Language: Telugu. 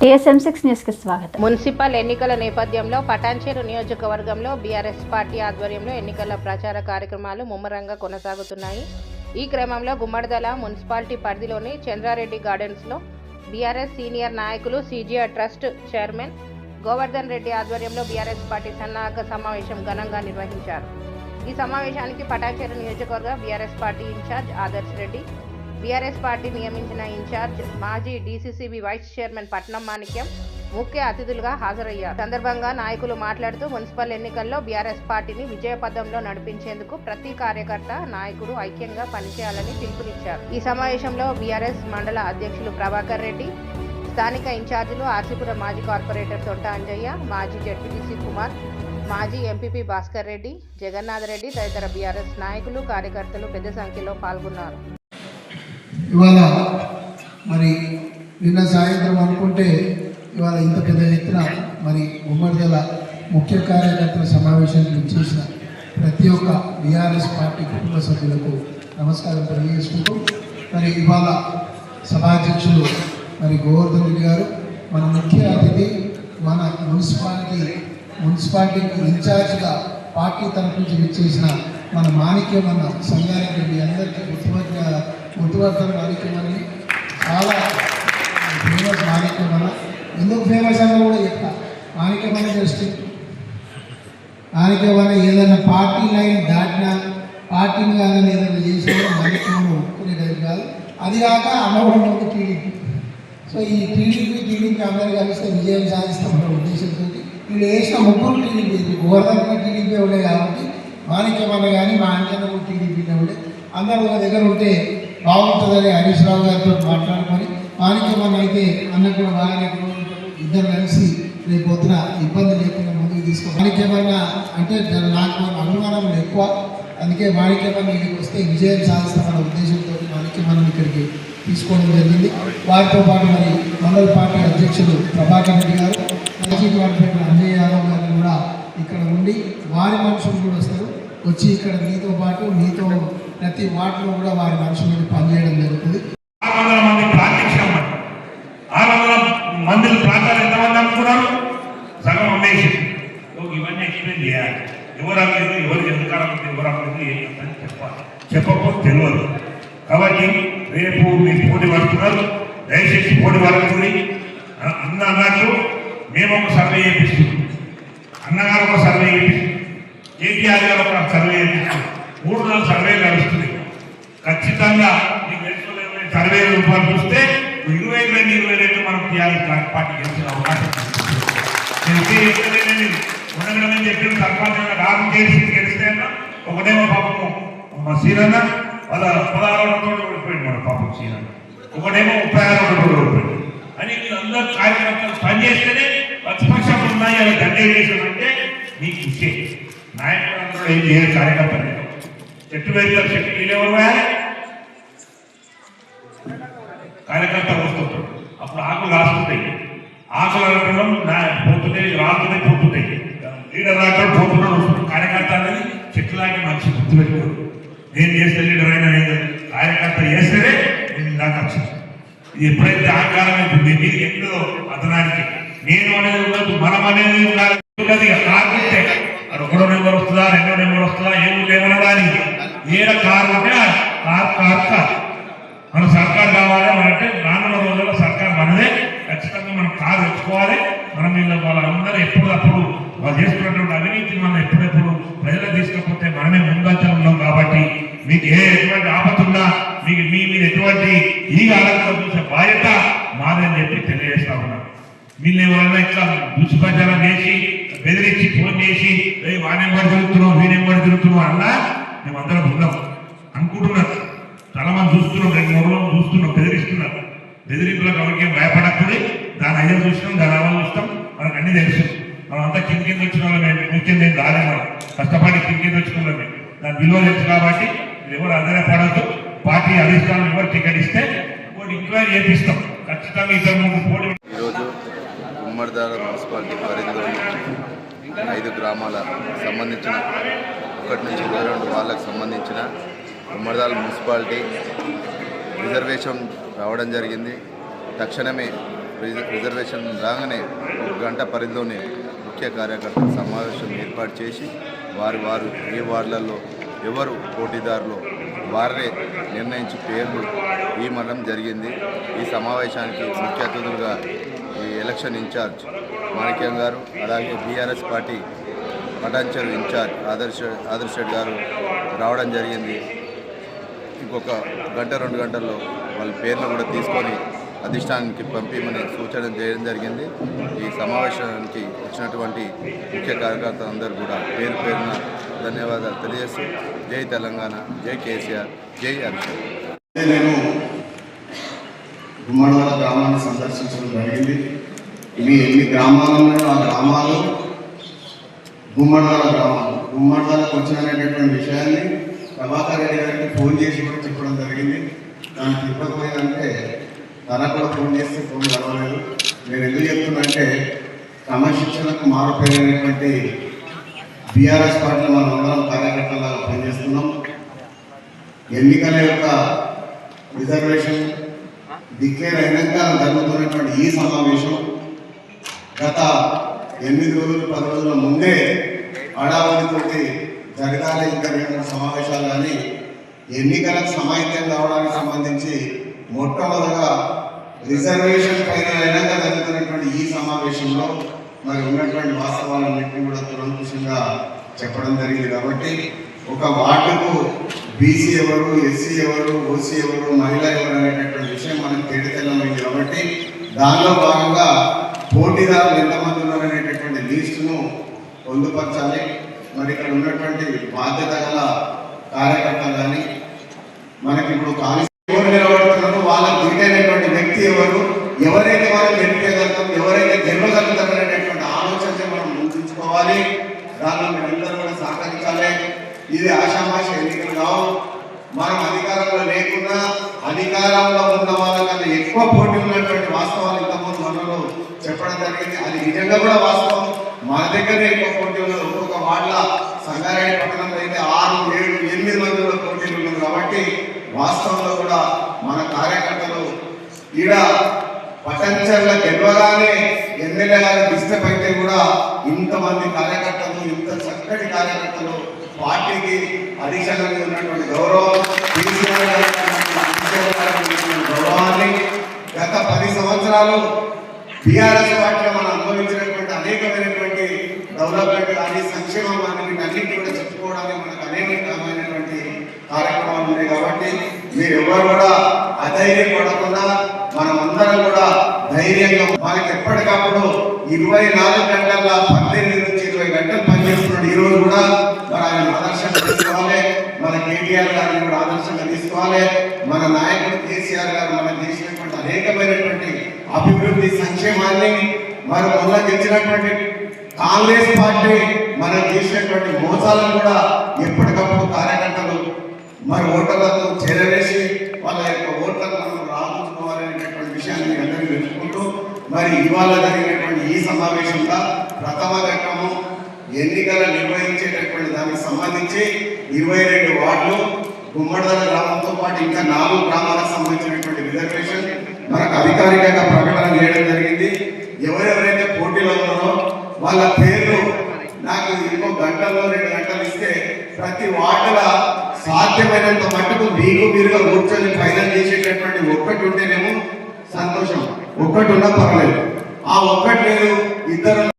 టీఎస్ఎం సిక్స్ న్యూస్కి స్వాగతం. మున్సిపల్ ఎన్నికల నేపథ్యంలో పటాన్చేరు నియోజకవర్గంలో బీఆర్ఎస్ పార్టీ ఆధ్వర్యంలో ఎన్నికల ప్రచార కార్యక్రమాలు ముమ్మరంగా కొనసాగుతున్నాయి. ఈ క్రమంలో గుమ్మడిదల మున్సిపాలిటీ పరిధిలోని చంద్రారెడ్డి గార్డెన్స్లో బీఆర్ఎస్ సీనియర్ నాయకులు CGR trust chairman Govardhan Reddy ఆధ్వర్యంలో బీఆర్ఎస్ పార్టీ సన్నాహక సమావేశం ఘనంగా నిర్వహించారు. ఈ సమావేశానికి పటాన్చేరు నియోజకవర్గ BRS party in charge Adarsh Reddy BRS party నియమించిన ఇన్ఛార్జ్ మాజీ DCCB vice chairman Patnam Manikyam ముఖ్య అతిథులుగా హాజరయ్యారు. సందర్భంగా నాయకులు మాట్లాడుతూ మున్సిపల్ ఎన్నికల్లో బీఆర్ఎస్ పార్టీని విజయపథంలో నడిపించేందుకు ప్రతి కార్యకర్త నాయకుడు ఐక్యంగా పనిచేయాలని పిలుపునిచ్చారు. ఈ సమావేశంలో బీఆర్ఎస్ మండల అధ్యక్షులు ప్రభాకర్ రెడ్డి స్థానిక ఇన్ఛార్జీలు ఆర్సీపురం మాజీ కార్పొరేటర్ తొంట అంజయ్య మాజీ జడ్పీటీసీ కుమార్ మాజీ ఎంపీపీ భాస్కర్ రెడ్డి జగన్నాథ్ రెడ్డి తదితర బీఆర్ఎస్ నాయకులు కార్యకర్తలు పెద్ద సంఖ్యలో పాల్గొన్నారు. ఇవాళ మరి నిన్న సాయంత్రం అనుకుంటే ఇవాళ ఇంత పెద్ద ఎత్తున మరి ఉమ్మడి జిల్లా ముఖ్య కార్యకర్తల సమావేశానికి చేసిన ప్రతి ఒక్క బీఆర్ఎస్ పార్టీ కుటుంబ సభ్యులకు నమస్కారం తెలియజేసుకుంటూ మరి ఇవాళ సభాధ్యక్షులు మరి గోవర్ధన్ రెడ్డి గారు మన ముఖ్య అతిథి మన మున్సిపాలిటీ మున్సిపాలిటీకి ఇన్ఛార్జ్గా పార్టీ తరఫు నుంచి విచ్చేసిన మన మాణిక్యం అన్న సంగారెడ్డి రెడ్డి అందరికీ గుర్తుపట్టిన గుర్తుపడతారు మాణిక్యం అని చాలా ఫేమస్ మాణిక్యమన ఎందుకు ఫేమస్ అన్న కూడా చెప్తా. మాణిక్యమన జస్ట్ ఏదైనా పార్టీ లైన్ దాటినా పార్టీని కానీ ఏదైనా చేసినా మాణిక్యమన ఒప్పుకునేది కాదు. అది కాక అమ్మఒడి టీడీపీ. సో ఈ టీడీపీ టీడీపీ అందరూ కలిస్తే విజయం సాధిస్తామన్న ఉద్దేశంతో వీళ్ళు వేసిన ముగ్గురు టీడీపీ గోవర్ధన టీడీపీ ఉండే కాబట్టి మాణిక్యమన్న కానీ మా అంజన కూడా ఉండే అందరూ ఒక దగ్గర ఉంటే బాగుంటుందని హరీష్ రావు గారితో మాట్లాడుకొని మాణిక్యమన్న అయితే అన్న కూడా బాగానే ఇద్దరు కలిసి రేపు పొద్దున ఇబ్బంది లేకుండా ముందుకు తీసుకో మాణిక్యమన్న అంటే నాకు అనుమానం ఎక్కువ. అందుకే వాణిజ్యమని ఇక్కడికి వస్తే విజయం సాధిస్తామన్న ఉద్దేశంతో వాణిజ్యమని ఇక్కడికి తీసుకోవడం జరిగింది. వారితో పాటు మరి మండల పార్టీ అధ్యక్షులు ప్రభాకర్ రెడ్డి గారు రాజీవ్ కార్పొరేటర్ అంజయ్ యాదవ్ గారు కూడా ఇక్కడ ఉండి వారి మనుషులు కూడా వస్తారు. వచ్చి ఇక్కడ మీతో పాటు మీతో ప్రతి మాటలో కూడా వారి మనుషులు పనిచేయడం జరుగుతుంది. ఆరు వందల మంది ప్రార్థించాం ఆరు వందల మంది ప్రాంతాలు ఎంతమంది అనుకున్నారు? సగం అమ్మేసి. ఇవన్నీ ఎక్స్ప్లెయిన్ చేయాలి. ఎవరు అమ్మలేదు ఎవరికి అధికారం ఎవరు అమ్మలేదు చెప్పాలి. చెప్పకపోతే తెలియదు. కాబట్టి రేపు మీరు పోటీ పడుతున్నారు దయచేసి పోటీ పడుతుంది అన్న అన్నట్టు మేము ఒక సర్వే చేపిస్తున్నాం. అన్నగారు ఒక సర్వే చేపిస్తున్నాం కేటీఆర్ గారు ఒక సర్వే చేపిస్తున్నాం మూడు నాలుగు సర్వేలు నడుస్తున్నాయి ఖచ్చితంగా మీకు తెలుసుకోలేని సర్వే రూపాయలు చూస్తే ఇరవై రెండు ఇరవై రెండు మనం టీఆర్ఎస్ పార్టీ గెలిచిన అవకాశం ఉంది. ఉండగలని చెప్పిన సర్పంచ్ రాజు చేసి గెలిస్తే ఒకటేమో పాపము మా సీనన్న వాళ్ళ పదహారు వందల ఓడిపోయింది మన పాపం సీనన్న. ఒకటేమో ముప్పై ఆరు వందల ఓడిపోయింది అని అందరూ కార్యకర్తలు పనిచేస్తేనే ప్రతిపక్షం ఉన్నాయి అలా దండ చేసామంటే మీకు ఇచ్చే. నాయకులు అందరూ ఏం చేయాలి కార్యకర్తలు. చెట్టు వేస్తారు చెట్టు వీళ్ళెవరు కార్యకర్త వస్తుంటాడు అప్పుడు ఆకులు రాస్తుంటాయి ఆకులు అనడం నా పోతున్నాయి రాస్తున్నాయి పోతున్నాయి లీడర్ రాకుండా పోతున్నాడు వస్తున్నాడు కార్యకర్త అనేది చెట్టు లాగే మంచి గుర్తు పెట్టుకోడు. నేను చేస్తే లీడర్ అయినా నేను కార్యకర్త చేస్తేనే నేను నాకు వచ్చింది ఇది ఎప్పుడైతే ఆకారం అవుతుంది మీరు ఎక్కడో అతనానికి నేను అనేది ఉండదు మనం అనేది ఉండాలి. ఉన్నది కాకుంటే అది ఒకటో నెంబర్ వస్తుందా రెండో నెంబర్ వస్తుందా ఏమి లేవనడానికి ఏడ కారు ఉంటే కారు కారు కారు మన సర్కార్ కావాలి అంటే రానున్న రోజుల్లో సర్కార్ మనదే. ఖచ్చితంగా మనం కారు తెచ్చుకోవాలి. మనం వీళ్ళ వాళ్ళందరూ ఎప్పుడప్పుడు వాళ్ళు చేసుకున్నటువంటి అవినీతి మనం ఎప్పుడెప్పుడు ప్రజలకు తీసుకపోతే మనమే ముందంచలు ఉన్నాం కాబట్టి మీకు ఏ ఎటువంటి ఆపతున్నా మీకు మీ మీద ఎటువంటి ఈ ఆలోచన చూసే బాధ్యత మాదని చెప్పి తెలియజేస్తా ఉన్నాం. వీళ్ళు ఎవరైనా ఇట్లా దుష్ప్రచారం చేసి బెదిరించి ఫోన్ చేసి "ఏయ్, పడి తిరుగుతున్నావు? వీడెంబడి తిరుగుతున్నావు? అన్నా మేమందరం ఉన్నాం. అనుకుంటున్నారు. చాలా మంది చూస్తున్నాం రెండు మూడు రోజులు చూస్తున్నాం బెదిరిస్తున్నారు. బెదిరింపులకు ఎవరికి భయపడకూడదు దాని అయ్యా చూసినాం దాని అవ్వాలి చూస్తాం. మనకు అన్ని తెలుసు. మనం అంతా కింద కింద వచ్చిన వాళ్ళమే. ముఖ్యంగా నేను రాలే మనం. కష్టపడి కింద కింద వచ్చిన వాళ్ళమే. దాని విలువ తెలుసు కాబట్టి మీరు ఎవరు ఆధారపడద్దు పార్టీ అధిష్టానం ఎవరు టికెట్ ఇస్తే ఒకటి ఎంక్వైరీ చేపిస్తాం. ఖచ్చితంగా ఇద్దరు ముగ్గురు పోటీ ఈరోజు ఉమ్మడిదార మున్సిపాలిటీ పరిధిలో ఐదు గ్రామాల సంబంధించిన ఒకటి నుంచి ఇరవై రెండు వాళ్ళకు సంబంధించిన ఉమ్మడిదాల మున్సిపాలిటీ రిజర్వేషన్ రావడం జరిగింది. తక్షణమే రిజర్వేషన్ రాగానే ఒక గంట పరిధిలోనే ముఖ్య కార్యకర్తల సమావేశం ఏర్పాటు చేసి వారు వారు ఏ వార్డులలో ఎవరు పోటీదారులు వారే నిర్ణయించి పేర్లు ఇవ్వడం జరిగింది. ఈ సమావేశానికి ముఖ్య అతిథులుగా ఈ ఎలక్షన్ ఇన్ఛార్జ్ మాణిక్యం గారు అలాగే బీఆర్ఎస్ పార్టీ పటాన్చర్ ఇన్ఛార్జ్ ఆదర్శ ఆదర్శ్ రెడ్డి గారు రావడం జరిగింది. ఇంకొక గంట రెండు గంటల్లో వాళ్ళ పేర్లు కూడా తీసుకొని అధిష్టానానికి పంపించమని సూచన చేయడం జరిగింది. ఈ సమావేశానికి వచ్చినటువంటి ముఖ్య కార్యకర్తలందరూ కూడా పేరు పేరున ధన్యవాదాలు తెలియజేస్తూ జై తెలంగాణ జై కేసీఆర్ జై అమిత్ నేను గుమ్మడివాడ గ్రామాన్ని సందర్శించడం జరిగింది. ఇవి ఎన్ని గ్రామాలు ఉన్నాయో ఆ గ్రామాలు గుమ్మడదల గ్రామాలు గుమ్మడదలకు వచ్చినటువంటి విషయాన్ని ప్రభాకర్ రెడ్డి గారికి ఫోన్ చేసి కూడా చెప్పడం జరిగింది. దానికి ఇవ్వకపోయిందంటే తన కూడా ఫోన్ చేస్తే ఫోన్ కలవలేదు. నేను ఎందుకు చెప్తున్నంటే క్రమశిక్షణకు మారుపోయినటువంటి బీఆర్ఎస్ పార్టీలో మనం అందరం కార్యకర్తలాగా పనిచేస్తున్నాం. ఎన్నికల యొక్క రిజర్వేషన్ డిక్లేర్ అయినాక జరుగుతున్నటువంటి ఈ సమావేశం గత ఎనిమిది రోజులు పది రోజుల ముందే హడావుడితోటి జరగాలి ఇంకా రెండు సమావేశాలు కానీ ఎన్నికలకు సమాహిత్యం కావడానికి సంబంధించి మొట్టమొదటిగా రిజర్వేషన్ పైన అయినాక జరుగుతున్నటువంటి ఈ సమావేశంలో మరి ఉన్నటువంటి వాస్తవాలన్నింటినీ కూడా దురదృష్టంగా చెప్పడం జరిగింది. కాబట్టి ఒక వార్డుకు బీసీ ఎవరు ఎస్సీ ఎవరు ఓసీ ఎవరు మహిళ ఎవరు అనేటటువంటి విషయం మనకు తేడితెల్లమైంది కాబట్టి దానిలో భాగంగా పోటీదారులు ఎంత లిస్టును పొందుపరచాలి. మరి ఇక్కడ ఉన్నటువంటి బాధ్యత గల కార్యకర్త కానీ మనకి ఇప్పుడు కాంగ్రెస్ ఎవరు నిలబడుతున్నారో వాళ్ళకు దిగైనటువంటి వ్యక్తి ఎవరు ఎవరైతే వాళ్ళు గెలిపేయగలుగుతాం ఎవరైతే గెలవగలుగుతాం అనేటటువంటి ఆలోచన మనం ముందుకోవాలి దానిలో మీరందరూ కూడా సహకరించాలి. ఇది ఆషామాష ఎన్నికలు కావు. మనం అధికారంలో లేకుండా అధికారంలో ఉన్న వాళ్ళకన్నా ఎక్కువ పోటీ ఉన్నటువంటి వాస్తవాలు ఇంతకుముందు మనలో చెప్పడం జరిగింది. అది నిజంగా కూడా వాస్తవం. మన దగ్గర ఎక్కువ పోటీ ఉన్నది. ఒక్కొక్క వార్డుల సంగారెడ్డి పట్టణంలో అయితే ఆరు ఏడు ఎనిమిది మందిలో పోటీలు ఉన్నది. కాబట్టి వాస్తవంలో కూడా మన కార్యకర్తలు ఈడ పటంచర్ల గెలవగానే ఎమ్మెల్యే గారు డిస్టర్బ్ అయితే కూడా ఇంతమంది కార్యకర్తలు ఇంత చక్కటి కార్యకర్తలు పార్టీకి అధికారంగా ఉన్నటువంటి గౌరవం గౌరవాన్ని గత పది సంవత్సరాలు టీఆర్ఎస్ పార్టీలో మనం అనుభవించినటువంటి అనేకమైనటువంటి డెవలప్మెంట్ కానీ సంక్షేమం కానీ వీటన్నిటిని కూడా చెప్పుకోవడానికి మనకు అనేకమైనటువంటి కార్యక్రమాలు ఉన్నాయి కాబట్టి మీరు ఎవరు కూడా అధైర్యపడకుండా మనమందరం కూడా ధైర్యంగా మనకి ఎప్పటికప్పుడు ఇరవై నాలుగు గంటల పద్దెనిమిది నుంచి ఇరవై గంటలు పనిచేస్తున్నాడు ఈ రోజు కూడా మరి ఆయన ఆదర్శంగా తీసుకోవాలి. మన కేటీఆర్ గారిని కూడా ఆదర్శంగా తీసుకోవాలి. మన నాయకుడు కేసీఆర్ గారు మనకు చేసినటువంటి అనేకమైనటువంటి అభివృద్ధి సంక్షేమాన్ని మరి మొన్న గెలిచినటువంటి కాంగ్రెస్ పార్టీ మనం చేసినటువంటి మోసాలను కూడా ఎప్పటికప్పుడు కార్యకర్తలు మరి ఓటర్లతో చేరవేసి వాళ్ళ యొక్క ఓట్లను మనం రాబోతుకోవాలనేటువంటి విషయాన్ని అందరూ అందరికీ తెలుసుకుంటూ మరి ఇవాళ జరిగినటువంటి ఈ సమావేశంలో ప్రథమ ఘట్టము ఎన్నికలు నిర్వహించేటటువంటి దానికి సంబంధించి ఇరవై రెండు వార్డులు గుమ్మడదల గ్రామంతో పాటు ఇంకా నాలుగు గ్రామాలకు సంబంధించినటువంటి రిజర్వేషన్ మనకు అధికారికంగా ప్రకటన చేయడం జరిగింది. ఎవరెవరైతే పోటీలో ఉన్నారో వాళ్ళ పేర్లు నాకు ఇంకో గంటల్లో రెండు గంటలు ఇస్తే ప్రతి వార్డుల సాధ్యమైనంత మట్టుకు మీరు మీరుగా కూర్చొని ఫైనల్ చేసేటటువంటి ఒక్కటి ఉంటేనేమో సంతోషం. ఒక్కటి ఉన్నా పర్లేదు ఆ ఒక్కటి లేదు ఇద్దరు